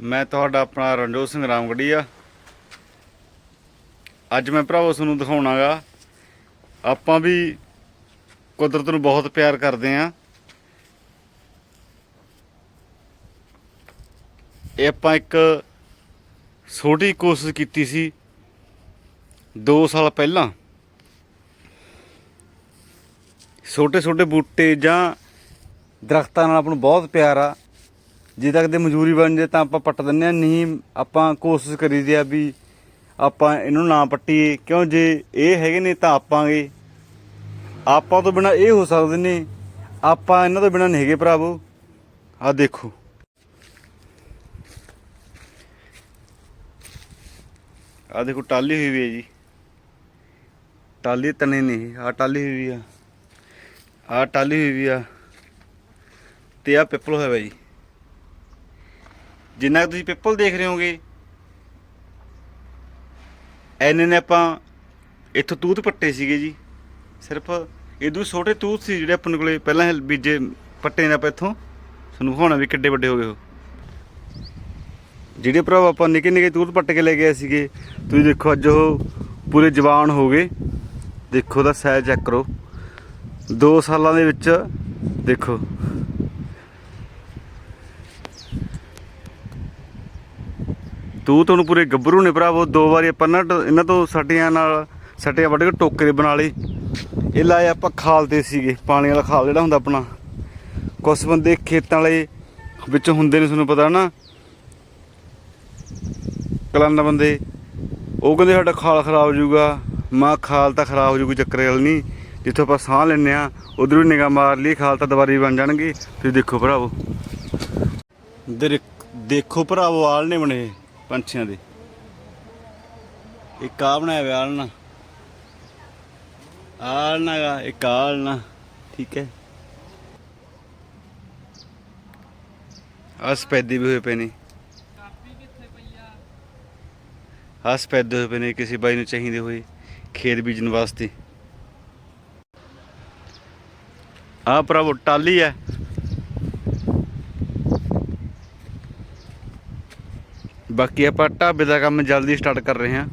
ਮੈਂ ਤੁਹਾਡਾ ਆਪਣਾ ਰਣਜੋਤ ਸਿੰਘ ਰਾਮਗੜੀਆ। ਅੱਜ ਮੈਂ ਭਰਾਵੋ ਤੁਹਾਨੂੰ ਦਿਖਾਉਣਾਗਾ, ਆਪਾਂ ਵੀ ਕੁਦਰਤ ਨੂੰ ਬਹੁਤ ਪਿਆਰ ਕਰਦੇ ਆਂ। ਇਹ ਆਪਾਂ ਇੱਕ ਛੋਟੀ ਕੋਸ਼ਿਸ਼ ਕੀਤੀ ਸੀ 2 ਸਾਲ ਪਹਿਲਾਂ। ਛੋਟੇ ਛੋਟੇ ਬੂਟੇ ਜਾਂ ਦਰਖਤਾਂ ਨਾਲ ਆਪਾਂ ਨੂੰ ਬਹੁਤ ਪਿਆਰ ਆ। ਜੇ ਤੱਕ ਦੇ ਮਜ਼ਦੂਰੀ ਬਣ ਜੇ ਤਾਂ ਆਪਾਂ ਪੱਟ ਦਿੰਨੇ ਆ ਨਹੀਂ ਆਪਾਂ ਕੋਸ਼ਿਸ਼ ਕਰੀਦੀ ਆ ਵੀ ਆਪਾਂ ਇਹਨੂੰ ਨਾ ਪੱਟੀਏ। ਕਿਉਂ ਜੇ ਇਹ ਹੈਗੇ ਨੇ ਤਾਂ ਆਪਾਂਗੇ ਆਪਾਂ ਤੋਂ ਬਿਨਾ ਇਹ ਹੋ ਸਕਦੇ ਨੇ। ਆਪਾਂ ਇਹਨਾਂ ਤੋਂ ਬਿਨਾ ਨਹੀਂ ਹੈਗੇ ਭਰਾਵੋ। ਆ ਦੇਖੋ। ਆ ਦੇਖੋ ਟਾਲੀ ਹੋਈ ਵੀ ਹੈ ਜੀ। ਟਾਲੀ ਤਣੇ ਨਹੀਂ ਆ ਟਾਲੀ ਹੋਈ ਵੀ ਆ। ਆ ਟਾਲੀ ਹੋਈ ਵੀ ਆ। ਤੇ ਆ ਪਿੱਪਲ ਹੋਇਆ ਵਾ ਜੀ। ਜਿੰਨਾ ਕੁ ਤੁਸੀਂ ਪਿੱਪਲ ਦੇਖ ਰਹੇ ਹੋਗੇ ਐਨੇ ਨੇ ਆਪਾਂ ਇੱਥੋਂ ਤੂਤ ਪੱਟੇ ਸੀਗੇ ਜੀ। ਸਿਰਫ ਇਦੋਂ ਛੋਟੇ ਤੂਤ ਸੀ ਜਿਹੜੇ ਆਪਣੇ ਕੋਲੇ ਪਹਿਲਾਂ ਬੀਜੇ ਪੱਟੇ ਨੇ ਆਪਾਂ ਇੱਥੋਂ। ਤੁਹਾਨੂੰ ਦਿਖਾਉਣਾ ਵੀ ਕਿੱਡੇ ਵੱਡੇ ਹੋ ਗਏ ਉਹ। ਜਿਹੜੇ ਭਰਾ ਆਪਾਂ ਨਿੱਕੇ ਨਿੱਕੇ ਤੂਤ ਪੱਟ ਕੇ ਲੈ ਗਏ ਸੀਗੇ, ਤੁਸੀਂ ਦੇਖੋ ਅੱਜ ਉਹ ਪੂਰੇ ਜਵਾਨ ਹੋ ਗਏ। ਦੇਖੋ ਦਾ ਸਾਈਜ਼ ਚੈੱਕ ਕਰੋ। 2 ਸਾਲਾਂ ਦੇ ਵਿੱਚ ਦੇਖੋ। ਤੂੰ ਤੁਹਾਨੂੰ ਪੂਰੇ ਗੱਭਰੂ ਨੇ ਭਰਾਵੋ ਦੋ ਵਾਰੀ ਆਪਾਂ ਨਾ ਟ- ਇਹਨਾਂ ਤੋਂ ਸੱਟੀਆਂ ਨਾਲ, ਸੱਟੀਆਂ ਵੱਢ ਕੇ ਟੋਕਰੇ ਬਣਾ ਲਏ। ਇਹ ਲਾਏ ਆਪਾਂ ਖਾਲਦੇ ਸੀਗੇ, ਪਾਣੀ ਵਾਲਾ ਖਾਲ ਜਿਹੜਾ ਹੁੰਦਾ ਆਪਣਾ। ਕੁਝ ਬੰਦੇ ਖੇਤਾਂ ਵਾਲੇ ਵਿੱਚ ਹੁੰਦੇ ਨੇ, ਤੁਹਾਨੂੰ ਪਤਾ ਨਾ। ਕਲਾਨਾ ਬੰਦੇ, ਉਹ ਕਹਿੰਦੇ ਸਾਡਾ ਖਾਲ ਖਰਾਬ ਹੋ ਜਾਊਗਾ। ਮਾਂ ਖਾਲ ਤਾਂ ਖਰਾਬ ਹੋ ਜੂਗੀ ਚੱਕਰ ਗੱਲ ਨਹੀਂ। ਜਿੱਥੋਂ ਆਪਾਂ ਸਾਹ ਲੈਂਦੇ ਆ ਉਧਰੋਂ ਵੀ ਨਿਗਾਹ ਮਾਰ ਲਈ ਖਾਲ ਤਾਂ ਦੁਬਾਰੀ ਬਣ ਜਾਣਗੇ। ਤੁਸੀਂ ਦੇਖੋ ਭਰਾਵੋ। ਦਰ- ਦੇਖੋ ਭਰਾਵੋ ਆਲ ਨੇ ਬਣੇ। ਪੰਛੀਆਂ ਦੇ। ਇੱਕ ਆ ਬਣਾਇਆ ਹੋਇਆ ਆਲਣਾ ਆਲਣਾ ਗਾ ਇੱਕ ਆਲਣਾ ਠੀਕ ਹੈ। ਆ ਸਪੈਦੇ ਵੀ ਹੋਏ ਪਏ ਨੇ। ਆ ਪੈਦੇ ਹੋਏ ਪਏ ਨੇ ਕਿਸੇ ਬਾਈ ਨੂੰ ਚਾਹੀਦੇ ਹੋਏ ਖੇਤ ਬੀਜਣ ਵਾਸਤੇ। ਆ ਭਰਾਵੋ ਟਾਲੀ ਹੈ। ਬਾਕੀ ਆਪਾਂ ਢਾਬੇ ਦਾ ਕੰਮ ਜਲਦੀ ਸਟਾਰਟ ਕਰ ਰਹੇ ਹਾਂ।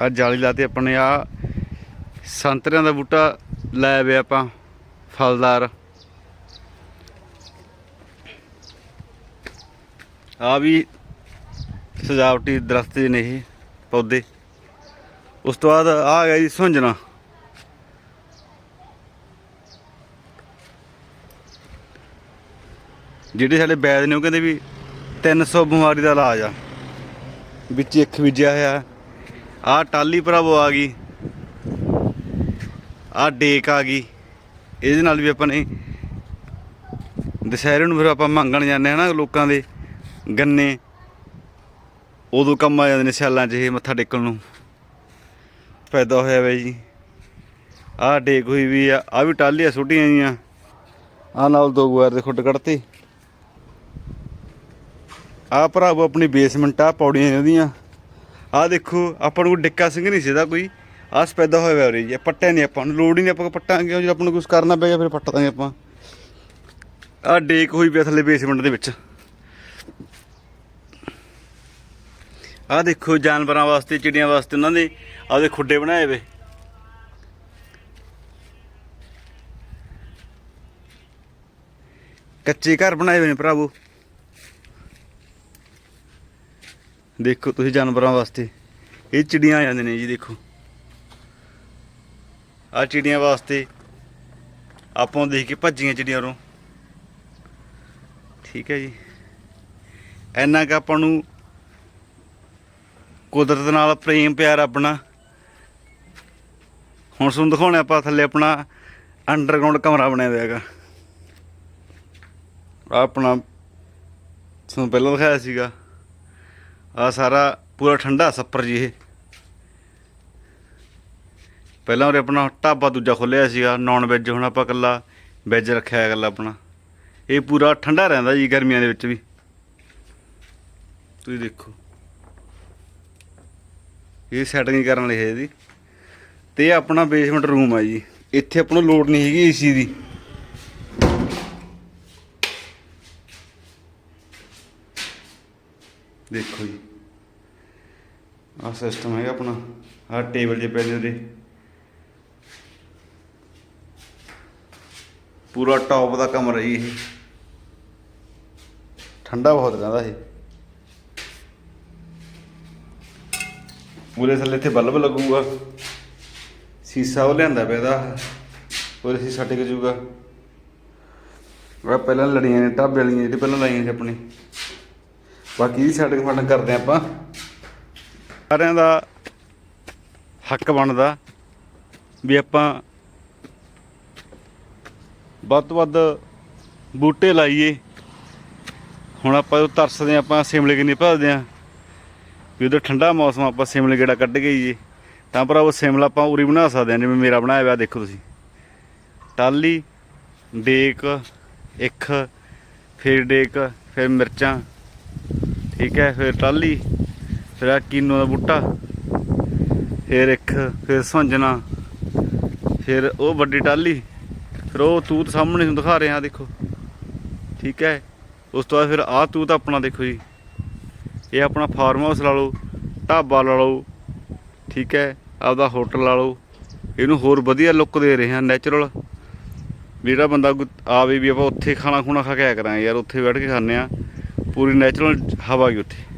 ਆ ਜਾਲੀ ਲਾਤੇ ਆਪਣੇ ਆ ਸੰਤਰਿਆਂ ਦਾ ਬੂਟਾ ਲਾਇਆ ਵੇ ਆਪਾਂ, ਫਲਦਾਰ। ਆ ਵੀ ਸਜਾਵਟੀ ਦਰਖਤ ਨੇ ਇਹ, ਪੌਦੇ। ਉਸ ਤੋਂ ਬਾਅਦ ਆ ਗਿਆ ਜੀ ਸੁੰਜਣਾ। ਜਿਹੜੇ ਸਾਡੇ ਵੈਦ ਨੇ ਉਹ ਕਹਿੰਦੇ ਵੀ 300 ਬਿਮਾਰੀ ਦਾ ਇਲਾਜ ਆ। ਵਿੱਚ ਇੱਕ ਬੀਜਿਆ ਹੋਇਆ। ਆ ਟਾਲੀ ਭਰਾਵੋ ਆ ਗਈ। ਆ ਡੇਕ ਆ ਗਈ। ਇਹਦੇ ਨਾਲ ਵੀ ਆਪਾਂ ਨੇ ਦੁਸਹਿਰੇ ਨੂੰ ਫਿਰ ਆਪਾਂ ਮੰਗਣ ਜਾਂਦੇ ਆ ਨਾ ਲੋਕਾਂ ਦੇ ਗੰਨੇ। ਉਦੋਂ ਕੰਮ ਆ ਜਾਂਦੇ ਨੇ ਸਿਆਲਾਂ 'ਚ ਇਹ ਮੱਥਾ ਟੇਕਣ ਨੂੰ। ਪੈਦਾ ਹੋਇਆ ਵੇ ਜੀ। ਆਹ ਡੇਕ ਹੋਈ ਵੀ ਆ। ਆ ਵੀ ਟਾਲੀਆਂ ਛੋਟੀਆਂ ਜੀਆਂ ਆ ਨਾਲ ਦੋ ਗੁਆਰ ਦੇ ਖੁੱਡ ਕੱਢਤੇ। ਆ ਭਰਾਵੋ ਆਪਣੀ ਬੇਸਮੈਂਟ ਆ, ਪੌੜੀਆਂ ਨੇ ਉਹਦੀਆਂ। ਆ ਦੇਖੋ, ਆਪਾਂ ਨੂੰ ਡਿੱਕਾ ਸਿੰਘ ਨਹੀਂ ਸੀਦਾ ਕੋਈ। ਆਸ ਪੈਦਾ ਹੋਇਆ ਹੋਇਆ ਜੀ ਪੱਟਿਆ ਨਹੀਂ ਆਪਾਂ ਨੂੰ। ਲੋੜ ਹੀ ਨਹੀਂ ਆਪਾਂ ਪੱਟਾਂਗੇ ਜਦੋਂ ਆਪਾਂ ਨੂੰ ਕੁਝ ਕਰਨਾ ਪੈ ਗਿਆ, ਫਿਰ ਪੱਟ ਦਾਂਗੇ ਆਪਾਂ। ਆ ਡੇਕ ਹੋਈ ਪਿਆ ਥੱਲੇ ਬੇਸਮੈਂਟ ਦੇ ਵਿੱਚ। ਆ ਦੇਖੋ, ਜਾਨਵਰਾਂ ਵਾਸਤੇ, ਚਿੜੀਆਂ ਵਾਸਤੇ ਉਹਨਾਂ ਦੇ ਆਦੇ ਖੁੱਡੇ ਬਣਾਏ ਵੇ। ਕੱਚੇ ਘਰ ਬਣਾਏ ਹੋਏ ਨੇ ਭਰਾਵੋ ਦੇਖੋ ਤੁਸੀਂ ਜਾਨਵਰਾਂ ਵਾਸਤੇ। ਇਹ ਚਿੜੀਆਂ ਆ ਜਾਂਦੇ ਨੇ ਜੀ, ਦੇਖੋ। ਆ ਚਿੜੀਆਂ ਵਾਸਤੇ ਆਪਾਂ ਦੇਖ ਕੇ ਭੱਜੀਆਂ ਚਿੜੀਆਂ ਰੋਂ ਠੀਕ ਹੈ ਜੀ। ਇੰਨਾ ਕਿ ਆਪਾਂ ਨੂੰ ਕੁਦਰਤ ਨਾਲ ਪ੍ਰੇਮ ਪਿਆਰ ਆਪਣਾ। ਹੁਣ ਤੁਹਾਨੂੰ ਦਿਖਾਉਣਾ ਆਪਾਂ ਥੱਲੇ ਆਪਣਾ ਅੰਡਰਗਰਾਉਂਡ ਕਮਰਾ ਬਣਿਆ ਹੋਇਆ ਹੈਗਾ। ਆਹ ਆਪਣਾ ਤੁਹਾਨੂੰ ਪਹਿਲਾਂ ਦਿਖਾਇਆ ਸੀਗਾ। ਆ ਸਾਰਾ ਪੂਰਾ ਠੰਡਾ ਸੱਪਰ ਜੀ ਇਹ। ਪਹਿਲਾਂ ਉਰੇ ਆਪਣਾ ਢਾਬਾ ਦੂਜਾ ਖੋਲਿਆ ਸੀਗਾ ਨਾਨ ਵੈਜ ਹੁਣ ਆਪਾਂ ਇਕੱਲਾ ਵੈਜ ਰੱਖਿਆ ਹੈ ਇਕੱਲਾ ਆਪਣਾ। ਇਹ ਪੂਰਾ ਠੰਡਾ ਰਹਿੰਦਾ ਜੀ ਗਰਮੀਆਂ ਦੇ ਵਿੱਚ ਵੀ। ਤੁਸੀਂ ਦੇਖੋ। ਇਹ ਸੈਟਿੰਗ ਕਰਨ ਲਈ ਹੈ ਇਹਦੀ। ਤੇ ਇਹ ਆਪਣਾ ਬੇਸਮੈਂਟ ਰੂਮ ਆ ਜੀ। ਇੱਥੇ ਆਪਾਂ ਨੂੰ ਲੋੜ ਨਹੀਂ ਹੈਗੀ ਏਸੀ ਦੀ। ਦੇਖੋ ਜੀ। ਆਹ ਸਿਸਟਮ ਹੈਗਾ ਆਪਣਾ, ਆਹ ਟੇਬਲ ਜੇ ਪਏ ਉਹਦੇ। ਪੂਰਾ ਟੌਪ ਦਾ ਕਮਰਾ ਜੀ ਇਹ। ਠੰਡਾ ਬਹੁਤ ਰਹਿੰਦਾ ਇਹ। ਪੂਰੇ ਥੱਲੇ ਇੱਥੇ ਬਲਬ ਲੱਗੂਗਾ। ਸੀਸਾ ਉਹ ਲਿਆਂਦਾ ਪਿਆ ਦਾ ਉਹਦੇ ਸੀਸਾ ਟਿਕ ਜੂਗਾ ਉਹ ਪਹਿਲਾਂ ਲੜੀਆਂ ਨੇ, ਢਾਬੇ ਵਾਲੀਆਂ ਜਿਹੜੇ ਪਹਿਲਾਂ ਲਾਈਆਂ ਸੀ ਆਪਣੀ ਬਾਕੀ ਦੀ ਸੈਟਿੰਗ ਫਟਿੰਗ ਕਰਦੇ ਆਪਾਂ। ਸਾਰਿਆਂ ਦਾ ਹੱਕ ਬਣਦਾ ਵੀ ਆਪਾਂ ਵੱਧ ਤੋਂ ਵੱਧ ਬੂਟੇ ਲਾਈਏ। ਹੁਣ ਆਪਾਂ ਉਹ ਤਰਸਦੇ ਹਾਂ, ਆਪਾਂ ਸਿਮਲੇ ਕਿੰਨੀ ਭਜਦੇ ਆ ਵੀ ਉਧਰ ਠੰਡਾ ਮੌਸਮ ਆਪਾਂ ਸਿਮਲੇ ਗੇੜਾ ਕੱਢ ਕੇ ਜੀ ਤਾਂ ਉਹ ਸਿਮਲਾ ਆਪਾਂ ਉਰੀ ਬਣਾ ਸਕਦੇ ਹਾਂ ਜਿਵੇਂ ਮੇਰਾ ਬਣਾਇਆ ਹੋਇਆ ਦੇਖੋ ਤੁਸੀਂ। ਟਾਲੀ ਡੇਕ ਇੱਕ ਫਿਰ ਡੇਕ ਫਿਰ ਮਿਰਚਾਂ ਠੀਕ ਹੈ ਫਿਰ ਟਾਲੀ ਫਿਰ ਆ ਕੀਨੋ ਦਾ ਬੂਟਾ, ਫਿਰ ਇੱਕ, ਫਿਰ ਸੁੰਜਣਾ ਫਿਰ ਉਹ ਵੱਡੀ ਟਾਲੀ ਫਿਰ ਉਹ ਤੂਤ ਸਾਹਮਣੇ ਤੁਹਾਨੂੰ ਦਿਖਾ ਰਹੇ ਹਾਂ ਦੇਖੋ। ਠੀਕ ਹੈ? ਉਸ ਤੋਂ ਬਾਅਦ ਫਿਰ ਆਹ ਤੂਤ ਆਪਣਾ ਦੇਖੋ ਜੀ। ਇਹ ਆਪਣਾ ਫਾਰਮ ਹਾਊਸ ਲਾ ਲਓ, ਢਾਬਾ ਲਾ ਲਓ, ਠੀਕ ਹੈ? ਆਪਦਾ ਹੋਟਲ ਲਾ ਲਓ। ਇਹਨੂੰ ਹੋਰ ਵਧੀਆ ਲੁੱਕ ਦੇ ਰਹੇ ਹਾਂ ਨੈਚੁਰਲ ਜਿਹੜਾ ਬੰਦਾ ਆਵੇ ਵੀ ਆਪਾਂ ਉੱਥੇ ਖਾਣਾ ਖੁਣਾ ਖਾ ਕੇ ਆਇਆ ਕਰਾਂ ਯਾਰ, ਉੱਥੇ ਬੈਠ ਕੇ ਖਾਂਦੇ ਆ ਪੂਰੀ ਨੈਚੁਰਲ ਹਵਾ ਗਈ ਉੱਥੇ।